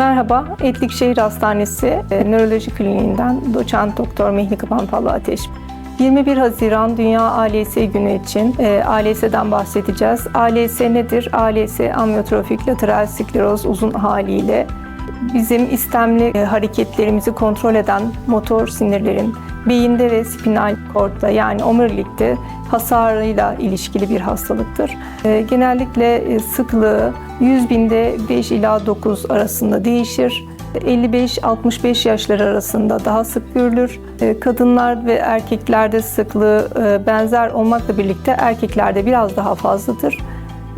Merhaba, Etlikşehir Hastanesi e, Nöroloji Kliniğinden doçent doktor Mihni Kapampalı Ateş. 21 Haziran Dünya ALS günü için e, ALS'den bahsedeceğiz. ALS nedir? ALS amyotrofik lateral skleroz uzun haliyle bizim istemli e, hareketlerimizi kontrol eden motor sinirlerin beyinde ve spinal kortta yani omurilikte hasarıyla ilişkili bir hastalıktır. E, Genellikle sıklığı 100 binde 5 ila 9 arasında değişir. 55-65 yaşları arasında daha sık görülür. E, Kadınlar ve erkeklerde sıklığı e, benzer olmakla birlikte erkeklerde biraz daha fazladır.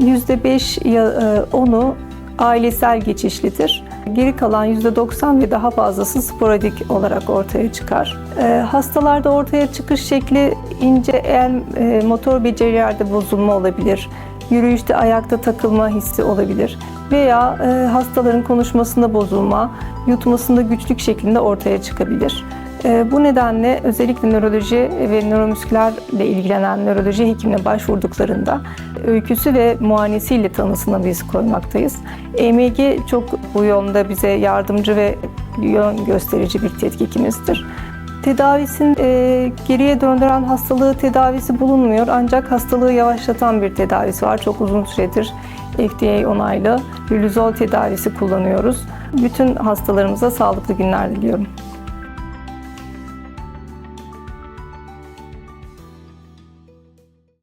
%5 ya e, 10'u ailesel geçişlidir. Geri kalan %90 ve daha fazlası sporadik olarak ortaya çıkar. E, hastalarda ortaya çıkış şekli ince el e, motor becerilerde bozulma olabilir. Yürüyüşte ayakta takılma hissi olabilir veya e, hastaların konuşmasında bozulma, yutmasında güçlük şeklinde ortaya çıkabilir. E, bu nedenle özellikle nöroloji ve nöromüskülerle ilgilenen nöroloji hekimine başvurduklarında öyküsü ve muayenesiyle tanısına biz koymaktayız. EMG çok bu yolda bize yardımcı ve yön gösterici bir tetkikimizdir. Tedavisinin e, geriye döndüren hastalığı tedavisi bulunmuyor ancak hastalığı yavaşlatan bir tedavisi var. Çok uzun süredir FDA onaylı lülüzol tedavisi kullanıyoruz. Bütün hastalarımıza sağlıklı günler diliyorum.